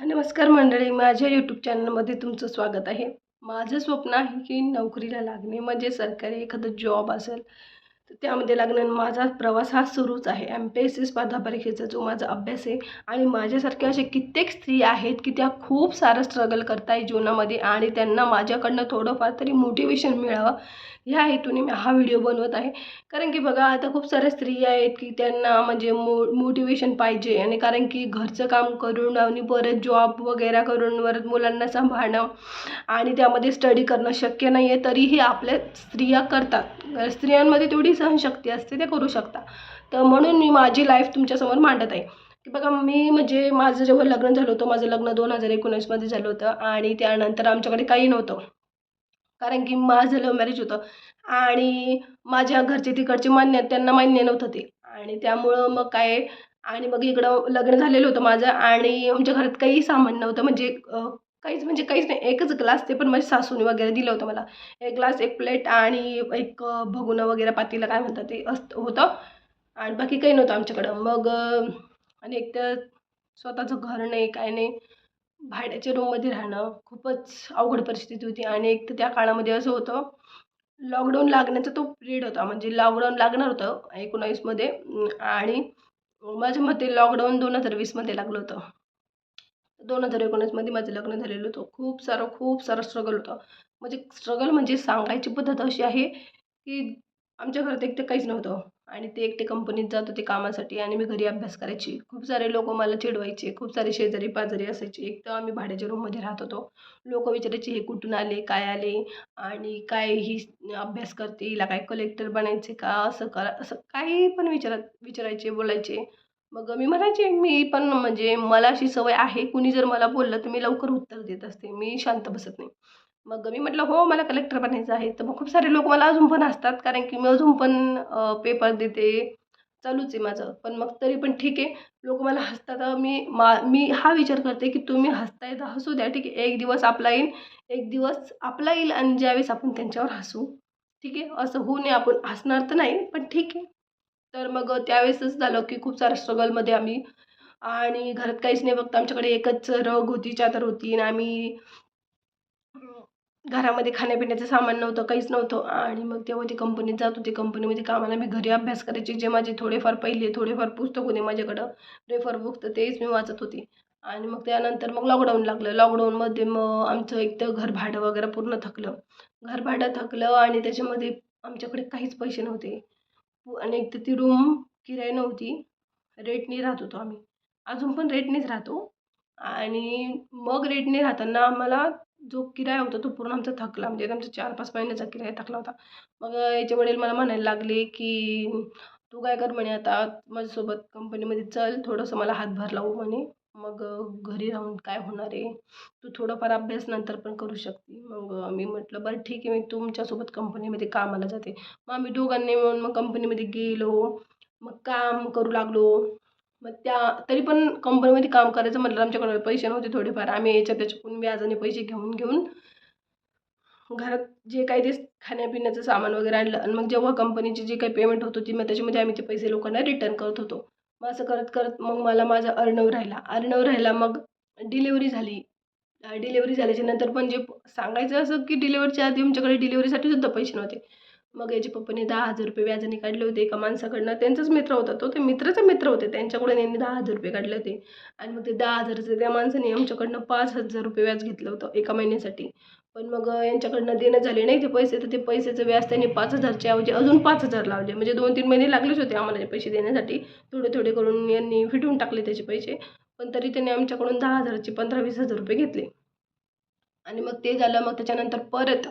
नमस्कार मंडळी माझ्या यूट्यूब चॅनलमध्ये तुमचं स्वागत आहे. माझं स्वप्न आहे की नोकरीला लागणे म्हणजे सरकारी एखादं जॉब असेल त्यामध्ये लागणं माझा प्रवास हा सुरूच आहे. एम पी एस सी स्पर्धा परीक्षेचा जो माझा अभ्यास आहे आणि माझ्यासारख्या असे कित्येक स्त्री आहेत की त्या खूप सारं स्ट्रगल करत आहे जीवनामध्ये आणि त्यांना माझ्याकडनं थोडंफार तरी मोटिवेशन मिळावं. ह्या हेतूने मी हा व्हिडिओ बनवत आहे. कारण की बघा आता खूप साऱ्या स्त्रिया आहेत की त्यांना म्हणजे मो मोटिवेशन पाहिजे आणि कारण की घरचं काम करून आणि परत जॉब वगैरे करून परत मुलांना सांभाळणं आणि त्यामध्ये स्टडी करणं शक्य नाही आहे तरीही आपल्या स्त्रिया करतात. स्त्रियांमध्ये तेवढी सहनशक्ती असते ते करू शकता. तर म्हणून मी माझी लाईफ तुमच्यासमोर मांडत आहे. की बघा मी म्हणजे माझं जेव्हा लग्न झालं होतं माझं लग्न दोन हजार एकोणीसमध्ये झालं होतं आणि त्यानंतर आमच्याकडे काही नव्हतं. कारण की माझं लव्ह मॅरेज होतं आणि माझ्या घरचे तिकडचे मान्य त्यांना मान्य नव्हतं ते. आणि त्यामुळं मग काय आणि मग इकडं लग्न झालेलं होतं माझं आणि आमच्या घरात काही सामान नव्हतं. म्हणजे काहीच म्हणजे काहीच नाही एकच ग्लास ते पण माझ्या सासूने वगैरे दिलं होतं मला. एक ग्लास एक प्लेट आणि एक अं, वगैरे पातीला काय म्हणतात ते असतं होतं. आणि बाकी काही नव्हतं आमच्याकडं. मग आणि एक तर स्वतःचं घर नाही काय नाही. भाड्याच्या रूममध्ये राहणं खूपच अवघड परिस्थिती होती. आणि एक तर त्या काळामध्ये असं होतं लॉकडाऊन लागण्याचा तो पिरियड होता. म्हणजे लॉकडाऊन लागणार होतं एकोणावीसमध्ये. आणि माझ्या मते लॉकडाऊन दोन हजार वीसमध्ये लागलं होतं. दोन हजार एकोणीसमध्ये माझं लग्न झालेलं होतं. खूप सारं खूप सारं स्ट्रगल होतं. म्हणजे स्ट्रगल म्हणजे सांगायची पद्धत अशी आहे की आमच्या घरात एकटं काहीच नव्हतं. आणि ते एकटे कंपनीत जात होते कामासाठी आणि मी घरी अभ्यास करायची. खूप सारे लोक मला चिडवायचे खूप सारे शेजारी पाजारी असायचे. एक तर आम्ही भाड्याच्या रूममध्ये राहत होतो. लोक विचारायचे हे कुठून आले? काय आले? आणि काय ही अभ्यास करते? हिला काय कलेक्टर बनायचे का? असं करा असं काही पण विचारत विचारायचे बोलायचे. मग मी म्हणायचे मी पण म्हणजे मला अशी सवय आहे कुणी जर मला बोललं तर मी लवकर उत्तर देत असते मी शांत बसत नाही. मग मी म्हटलं हो मला कलेक्टर बनायचं आहे. तर मग खूप सारे लोक मला अजून पण हसतात कारण की मी अजून पण पेपर देते चालूच आहे माझं. पण मग तरी पण ठीक आहे लोक मला हसतात. तर मी मा मी हा विचार करते की तुम्ही हसताय तर हसू द्या ठीक आहे. एक दिवस आपला येईल एक दिवस आपला येईल आणि ज्यावेळेस आपण त्यांच्यावर हसू ठीक आहे. असं होऊ नये आपण हसणार तर नाही पण ठीक आहे. तर मग त्यावेळेसच झालं की खूप सारा स्ट्रगलमध्ये आम्ही. आणि घरात काहीच नाही फक्त आमच्याकडे एकच रग होती चादर होती आणि आम्ही घरामध्ये खाण्यापिण्याचं सामान नव्हतं काहीच नव्हतं. आणि मग तेव्हा ती कंपनीत जात होती. कंपनीमध्ये कामाला मी घरी अभ्यास करायची. जे माझे थोडेफार पहिले थोडेफार पुस्तक होते माझ्याकडं रेफर बुक तर तेच मी वाचत होती. आणि मग त्यानंतर मग लॉकडाऊन लागलं. लॉकडाऊनमध्ये मग आमचं एक तर घर भाडं वगैरे पूर्ण थकलं. घर भाडं थकलं आणि त्याच्यामध्ये आमच्याकडे काहीच पैसे नव्हते. आणि एक तर ती रूम किराय नव्हती. रेटने राहत होतो आम्ही. अजून पण रेटनेच राहतो. आणि मग रेटने राहताना आम्हाला जो किराया होता तो पूर्ण आमचा थकला. म्हणजे आमचा चार पाच महिन्याचा किराया थकला होता. मग याचे वडील मला म्हणायला लागले की तू काय कर म्हणे आता? माझ्यासोबत कंपनीमध्ये चल थोडंसं मला हातभार लावू म्हणे. मग घरी राहून काय होणार आहे? तू थोडंफार अभ्यास नंतर पण करू शकते. मग मी म्हटलं बरं ठीक आहे मी तुमच्यासोबत कंपनीमध्ये कामाला जाते. मग आम्ही दोघांनी मिळून मग कंपनीमध्ये गेलो. मग काम करू लागलो. मग त्या तरी पण कंपनीमध्ये काम करायचं म्हटलं आमच्याकडे पैसे नव्हते थोडेफार. आम्ही याच्या त्याच्याकडून व्याजाने पैसे घेऊन घेऊन घरात जे काही ते खाण्यापिण्याचं सामान वगैरे आणलं. आणि मग जेव्हा कंपनीची जी काही पेमेंट होत होती मग त्याच्यामध्ये आम्ही ते पैसे लोकांना रिटर्न करत होतो. मग असं करत करत मग मला माझा अर्णव राहिला. अर्णव राहिला मग डिलेवरी झाली. डिलेवरी झाल्याच्यानंतर पण जे सांगायचं असं की डिलेवरीच्या आधी आमच्याकडे डिलेवरीसाठी सुद्धा पैसे नव्हते. मग याच्या पप्पाने दहा हजार रुपये व्याजाने काढले होते. एका माणसाकडनं त्यांचाच मित्र होता तो. ते मित्राचा मित्र होते. त्यांच्याकडून यांनी दहा हजार रुपये काढले होते. आणि मग ते दहा हजारचं त्या माणसाने आमच्याकडनं पाच हजार रुपये व्याज घेतलं होतं एका महिन्यासाठी. पण मग यांच्याकडनं देणं झाले नाही ते पैसे तर ते पैशाचं व्याज त्यांनी पाच हजारच्या ऐवजी अजून पाच हजार लावले. म्हणजे दोन तीन महिने लागलेच होते आम्हाला पैसे देण्यासाठी. थोडे थोडे करून यांनी फिटवून टाकले त्याचे पैसे. पण तरी त्यांनी आमच्याकडून दहा हजाराचे पंधरा वीस हजार रुपये घेतले. आणि मग ते झालं मग त्याच्यानंतर परत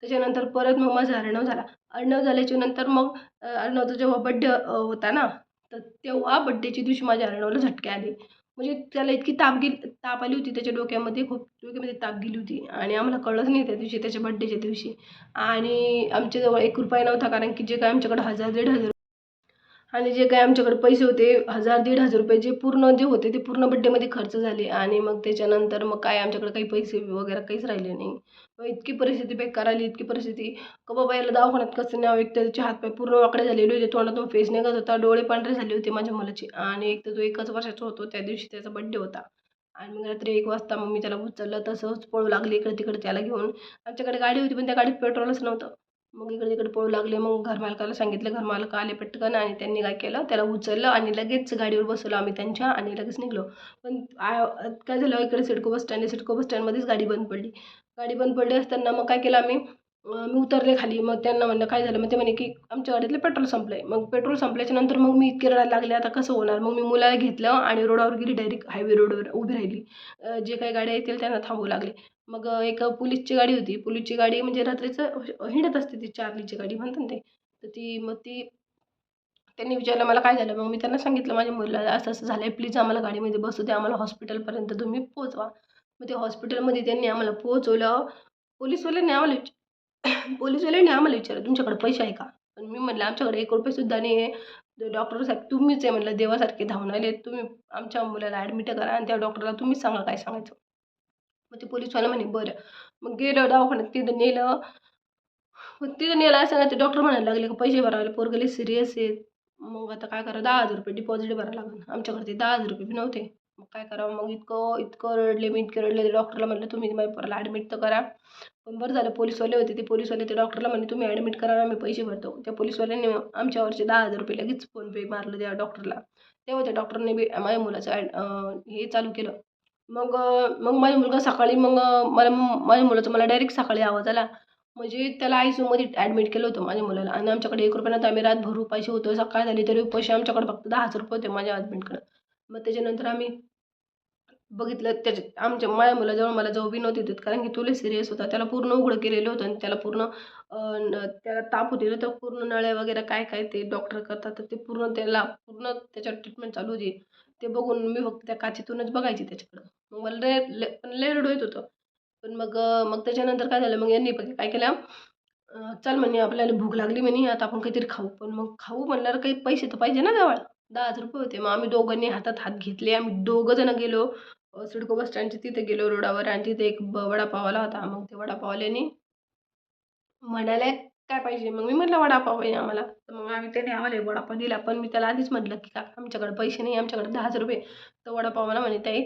त्याच्यानंतर परत मग माझा अर्णव झाला. अर्णव झाल्याच्यानंतर मग अर्णवचा जेव्हा बड्डे होता ना तर तेव्हा बड्डेच्या दिवशी माझ्या अर्णवला झटके आले. म्हणजे त्याला इतकी ताप गेली ताप आली होती त्याच्या डोक्यामध्ये खूप डोक्यामध्ये ताप गेली होती. आणि आम्हाला कळलंच नाही त्या दिवशी त्याच्या बड्डेच्या दिवशी. आणि आमच्याजवळ एक रुपया नव्हता कारण की जे काय आमच्याकडं हजार दीड हजार आणि जे काय आमच्याकडे पैसे होते हजार दीड हजार रुपये जे पूर्ण जे होते ते पूर्ण बड्डेमध्ये खर्च झाले. आणि मग त्याच्यानंतर मग काय आमच्याकडे काही पैसे वगैरे काहीच राहिले नाही. मग इतकी परिस्थिती बेकार आली इतकी परिस्थिती. का बाबा याला दवाखान्यात कसं न्यावं? एक तर त्याचे हातपाय पूर्ण वाकडे झालेले होते तोंडातून फेस निघत होता डोळे पांढरे झाले होते माझ्या मुलाचे. आणि एक तर तो एकच वर्षाचा होतो त्या दिवशी त्याचा बड्डे होता. आणि मग रात्री एक वाजता मग मी त्याला उचललं तसंच पळू लागले इकडे तिकडे त्याला घेऊन. आमच्याकडे गाडी होती पण त्या गाडीत पेट्रोलच नव्हतं. मग इकडे तिकडे पळू लागले. मग घरमालकाला सांगितलं घरमालक आले पटकन आणि त्यांनी काय केलं? त्याला उचललं आणि लगेच गाडीवर बसवलं आम्ही त्यांच्या आणि लगेच निघलो. पण आ- काय झालं? इकडे सिडको बस स्टँड आहे. सिडको बस स्टँडमध्येच गाडी बंद पडली. गाडी बंद पडली असताना मग काय केलं आम्ही? मी उतरले खाली. मग त्यांना म्हणलं काय झालं? मग ते म्हणे की आमच्या गाडीतलं पेट्रोल संपलंय. मग पेट्रोल संपल्याच्या नंतर मग मी इतके रडायला लागले आता कसं होणार? मग मी मुलाला घेतलं आणि रोडावर गेली डायरेक्ट हायवे रोडवर उभी राहिली. जे काही गाड्या येतील त्यांना थांबू लागले. मग एक पोलीसची गाडी होती. पोलीसची गाडी म्हणजे रात्रीचं हिंडत असते ती चार्लीची गाडी म्हणतात ना ते. तर ती मग ती त्यांनी विचारलं मला काय झालं? मग मी त्यांना सांगितलं माझ्या मुलाला असं असं झालं आहे प्लीज आम्हाला गाडीमध्ये बसू द्या. आम्हाला हॉस्पिटलपर्यंत तुम्ही पोचवा मग ते हॉस्पिटलमध्ये त्यांनी आम्हाला पोचवलं पोलीसवाल्यांनी आम्हाला पोलीसवाल्यांनी आम्हाला विचारलं तुमच्याकडे पैसे आहे का? पण मी म्हणलं आमच्याकडे एक रुपयेसुद्धा नाही आहे. डॉक्टर साहेब तुम्हीच आहे म्हणलं देवासारखे धावून आले. तुम्ही आमच्या मुलाला ॲडमिट करा आणि त्या डॉक्टरला तुम्हीच सांगा काय सांगायचं. मग ते पोलीसवाला म्हणे बरं. मग गेलं दवाखान्यात तिथं नेलं. मग तिथं नेलं असं ते डॉक्टर म्हणायला लागले का पैसे भरावे? पोरगले सिरियस आहेत. मग आता काय करा दहा हजार रुपये डिपॉझिट भरावं लागेल. आमच्याकडे ते दहा हजार रुपये बी नव्हते. काय करावं? मग इतकं इतकं रडले मी इतके रडले ते डॉक्टरला म्हटलं तुम्ही माझ्या पोराला ॲडमिट तर करा. पण बरं झालं पोलीसवाले होते. ते पोलीसवाले ते डॉक्टरला म्हणले तुम्ही ॲडमिट करा आम्ही पैसे भरतो. त्या पोलीसवाल्यांनी आमच्यावरचे दहा हजार रुपये लगेच फोनपे मारलं त्या डॉक्टरला तेव्हा त्या डॉक्टरने बी माझ्या मुलाचं ॲड हे चालू केलं. मग मग माझा मुलगा सकाळी मग मला माझ्या मुलाचा मला डायरेक्ट सकाळी आवाज आला. म्हणजे त्याला आयमध्ये ॲडमिट केलं होतं माझ्या मुलाला. आणि आमच्याकडे एक रुपयानं आम्ही रात भरू पैसे होतो. सकाळ झाली तरी पैसे आमच्याकडे फक्त दहा हजार रुपये होते माझ्या हजबंडकडं मग त्याच्यानंतर आम्ही बघितलं त्याच्या आमच्या माया मुलाजवळ मला जाऊ बी नव्हती देत. कारण की तुला सिरियस होता. त्याला पूर्ण उघडं केलेलं होतं आणि त्याला पूर्ण त्याला ताप होते. तर पूर्ण नळ्या वगैरे काय काय ते डॉक्टर करतात. तर ते पूर्ण त्याला पूर्ण त्याच्यावर ट्रीटमेंट चालू होती. ते बघून मी फक्त त्या काचेतूनच बघायची त्याच्याकडं. मग मला लय पण लय रडू येत होतं. पण मग मग त्याच्यानंतर काय झालं? मग यांनी पण काय केलं? चल म्हणे आपल्याला भूक लागली म्हणे आता आपण काहीतरी खाऊ. पण मग खाऊ म्हणल्यावर काही पैसे तर पाहिजे ना जवळ. दहा हजार रुपये होते. मग आम्ही दोघांनी हातात हात घेतले. आम्ही दोघं जण गेलो. सिडको बस स्टँडच्या तिथे गेलो रोडावर आणि तिथे एक ब वडापाववाला होता. मग ते वडापावल्याने म्हणाले काय पाहिजे? मग मी म्हटलं वडापाव आहे आम्हाला. तर मग आम्ही त्याने आम्हाला एक वडापाव दिला. पण मी त्याला आधीच म्हटलं की काका आमच्याकडे पैसे नाही आमच्याकडे दहा हजार रुपये. तर वडापाव मला म्हणे ताई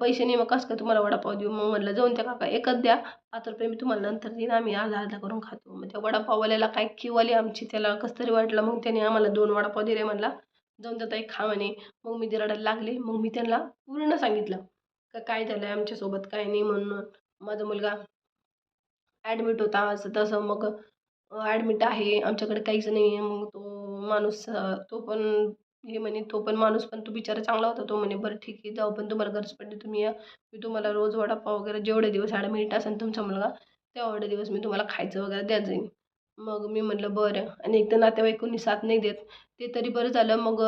पैसे नाही मग कसं काय तुम्हाला वडापाव देऊ? मग म्हटलं जाऊन त्या काका एकच द्या. पाच रुपये मी तुम्हाला नंतर देईन. आम्ही अर्धा अर्धा करून खातो. मग त्या वडापाववाल्याला काय क्यू आली आमची त्याला कसं तरी वाटलं. मग त्याने आम्हाला दोन वडापाव दिले. म्हटला जाऊन त्या ताई खा म्हणे मग मी ते रडायला लागले. मग मी त्यांना पूर्ण सांगितलं का काय झालं आहे आमच्यासोबत? काय नाही म्हणून. माझा मुलगा ॲडमिट होता. असं तसं मग ॲडमिट आहे. आमच्याकडे काहीच नाही आहे मग तो माणूस तो पण हे म्हणे तो पण माणूस पण तो बिचारा चांगला होता. तो म्हणे बरं ठीक आहे. जाऊ पण तुम्हाला गरज पडली तुम्ही या मी तुम्हाला रोज वडापाव वगैरे जेवढे दिवस ॲडमिट असेल तुमचा मुलगा तेवढे दिवस मी तुम्हाला खायचं वगैरे द्यायचं जाईन. मग मी म्हटलं बरं. आणि एक तर नातेवाईक कोणी साथ नाही देत ते तरी बरं झालं. मग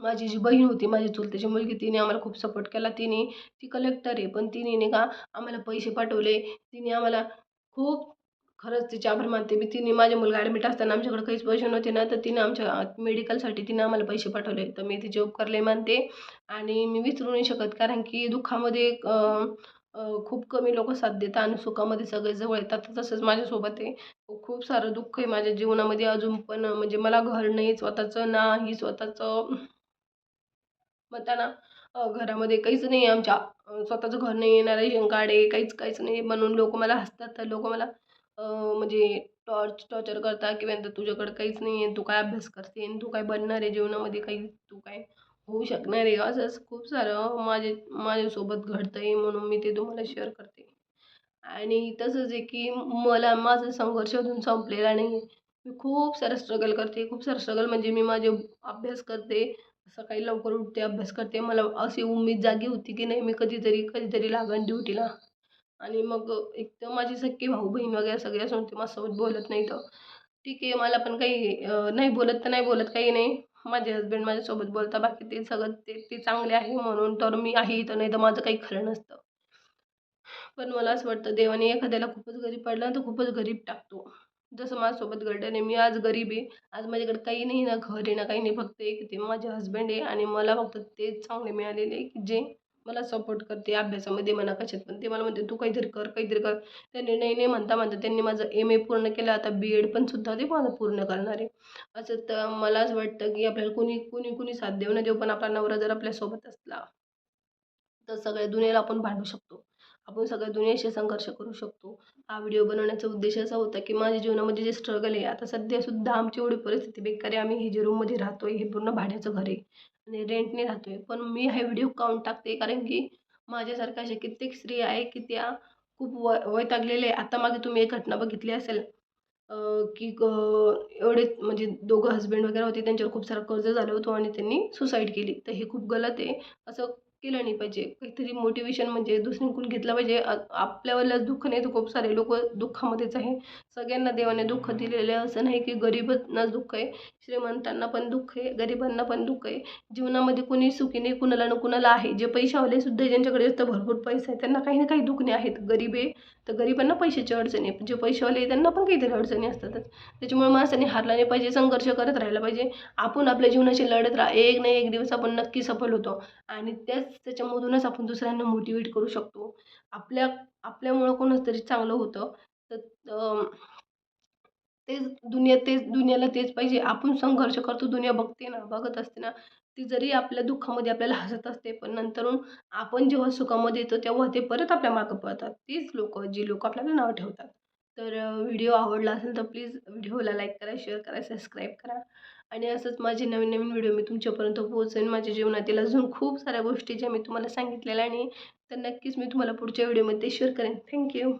माझी जी बहीण होती माझी चुलत्याची मुलगी तिने आम्हाला खूप सपोर्ट केला. तिने ती कलेक्टर आहे. पण तिने नाही का आम्हाला पैसे पाठवले. तिने आम्हाला खूप खरंच तिचे आभार मानते मी. तिने माझ्या मुलगा ॲडमिट असताना आमच्याकडे काहीच पैसे नव्हते ना. तर तिने आमच्या मेडिकलसाठी तिने आम्हाला पैसे पाठवले. तर मी तिचे उपकारले मानते. आणि मी विसरू नाही शकत. कारण की दुःखामध्ये खूप कमी लोक साथ देतात आणि सुखामध्ये सगळे जवळ येतात. तसंच माझ्यासोबत आहे. खूप सारं दुःख आहे माझ्या जीवनामध्ये अजून पण. म्हणजे मला घर नाही स्वतःचं नाही स्वतःचं म्हणताना घरामध्ये काहीच नाही आहे आमच्या. स्वतःचं घर नाही येणार आहे ना काहीच काहीच नाही म्हणून लोक मला हसतात. तर लोक मला म्हणजे टॉर्च टॉर्चर करतात की तुझ्याकडे काहीच नाही आहे. तू काय अभ्यास करते? आणि तू काय बनणार आहे जीवनामध्ये? काही तू काय होऊ शकणार आहे. असंच खूप सारं माझे माझ्यासोबत घडतं आहे म्हणून मी ते तुम्हाला शेअर करते. आणि तसंच आहे की मला माझा संघर्ष अजून संपलेला नाही आहे मी खूप सारं स्ट्रगल करते. खूप सारं स्ट्रगल म्हणजे मी माझे अभ्यास करते. सकाळी लवकर उठते अभ्यास करते. मला अशी उमेद जागी होती की नाही मी कधीतरी कधीतरी लागण ड्युटीला आणि मग एक तर माझी सख्खी भाऊ बहीण वगैरे सगळ्या असून ते माझ्यासोबत बोलत नाही तर ठीक आहे मला पण काही नाही बोलत तर नाही बोलत काही नाही. माझे हस्बंड माझ्यासोबत बोलता बाकी ते सगळं ते ते चांगले आहे म्हणून तर मी आहे इथं नाही तर माझं काही खरं नसतं. पण मला असं वाटतं देवाने एखाद्याला खूपच गरीब पडला तर खूपच गरीब टाकतो. जसं माझ्यासोबत घडलं नाही मी आज गरीब आहे आज माझ्याकडे काही नाही ना घर आहे ना काही नाही फक्त एक ते माझे हस्बंड आहे आणि मला फक्त तेच चांगले मिळालेले आहे की जे मला सपोर्ट करते अभ्यासामध्ये म्हणा कशात पण. ते मला म्हणते तू काहीतरी कर काहीतरी कर. त्यांनी नाही नाही म्हणता म्हणता त्यांनी माझं एम ए पूर्ण केलं. आता बी एड पण सुद्धा ते माझं पूर्ण करणार आहे. असं तर मला असं वाटतं की आपल्याला कोणी कोणी कोणी साथ देऊ न देऊ पण आपला नवरा जर आपल्यासोबत असला तर सगळ्या दुनियेला आपण भांडू शकतो. आपण सगळ्या दुनियाशी संघर्ष करू शकतो. हा व्हिडिओ बनवण्याचा उद्देश असा होता की माझ्या जीवनामध्ये जे स्ट्रगल आहे आता सध्यासुद्धा आमची एवढी परिस्थिती बेकारी आम्ही हे जे रूममध्ये राहतो आहे हे पूर्ण भाड्याचं घर आहे आणि रेंटने राहतो आहे पण मी हा व्हिडिओ काउंट टाकते? कारण की माझ्यासारख्या अशा कित्येक स्त्रिया आहे की त्या खूप व वैतागलेले आहे. आता मागे तुम्ही एक घटना बघितली असेल की एवढे म्हणजे दोघं हस्बंड वगैरे होते. त्यांच्यावर खूप सारं कर्ज झालं होतं आणि त्यांनी सुसाईड केली. तर हे खूप गलत आहे. असं केलं नाही पाहिजे. काहीतरी मोटिवेशन म्हणजे दुसरीकडून घेतलं पाहिजे. आ- दुःख नाही तर खूप सारे लोक दुःखामध्येच आहे. सगळ्यांना देवाने दुःख दिलेलं आहे. असं नाही की गरिबांनाच दुःख आहे. श्रीमंतांना पण दुःख आहे. गरिबांना पण दुःख आहे. जीवनामध्ये कोणी सुखी नाही कुणाला ना कुणाला आहे. जे पैशावाले सुद्धा ज्यांच्याकडे जास्त भरपूर पैसा आहे त्यांना काही ना काही दुखणे आहेत. गरीब आहे तर गरिबांना पैशाची अडचणी आहे. जे पैसेवाले त्यांना पण काहीतरी अडचणी असतातच. त्याच्यामुळे माणसाने हारला नाही पाहिजे संघर्ष करत राहायला पाहिजे. आपण आपल्या जीवनाशी लढत राहा. एक ना एक दिवस आपण नक्की सफल होतो. आणि त्याच त्याच्यामधूनच आपण दुसऱ्यांना मोटिवेट करू शकतो. आपल्या आपल्यामुळं कोणच तरी चांगलं होतं. तर तेच दुनिया तेच दुनियाला तेच पाहिजे. आपण संघर्ष करतो दुनिया बघते ना बघत असते ना. ती जरी आपल्या दुःखामध्ये आपल्याला हसत असते पण नंतरून आपण जेव्हा सुखामध्ये येतो तेव्हा ते परत आपल्या मागं पळतात. तीच लोक जी लोक आपल्याला नाव ठेवतात. तर व्हिडिओ आवडला असेल तर प्लीज व्हिडिओला लाईक करा शेअर करा सबस्क्राईब करा. आणि असंच माझे नवीन नवीन व्हिडिओ मी तुमच्यापर्यंत पोहोचेन माझ्या जीवनातील अजून खूप साऱ्या गोष्टी ज्या मी तुम्हाला सांगितलेल्या आणि तर नक्कीच मी तुम्हाला पुढच्या व्हिडिओमध्ये शेअर करेन. थँक्यू